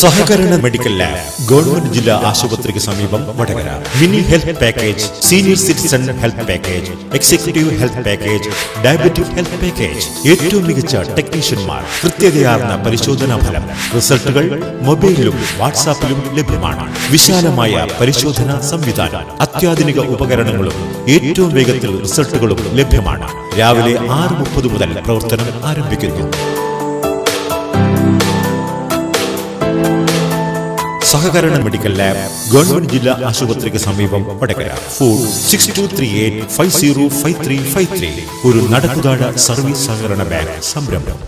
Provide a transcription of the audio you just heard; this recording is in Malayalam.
സഹകരണ മെഡിക്കൽ ലാബ് ഗവൺമെന്റ് ജില്ലാ ആശുപത്രിക്ക് സമീപം Vadakara. Mini health package senior citizen health package executive health package diabetic health package ഏറ്റവും മികച്ച ടെക്നീഷ്യന്മാർ കൃത്യതയാർന്ന പരിശോധനാ ഫലം. റിസൾട്ടുകൾ മൊബൈലിലും വാട്സാപ്പിലും ലഭ്യമാണ്. വിശാലമായ പരിശോധനാ സംവിധാനം അത്യാധുനിക ഉപകരണങ്ങളും ഏറ്റവും വേഗത്തിൽ റിസൾട്ടുകളും ലഭ്യമാണ്. രാവിലെ ആറ് മുപ്പത് മുതൽ പ്രവർത്തനം ആരംഭിക്കുന്നു. സഹകരണ മെഡിക്കൽ ലാബ് ഗവൺമെന്റ് ജില്ലാ ആശുപത്രിക്ക് സമീപം Vadakara. Phone six two three eight five zero five three five three ഒരു നടക്കുതാഴ സർവീസ് സഹകരണ ബാങ്ക് സംരംഭം.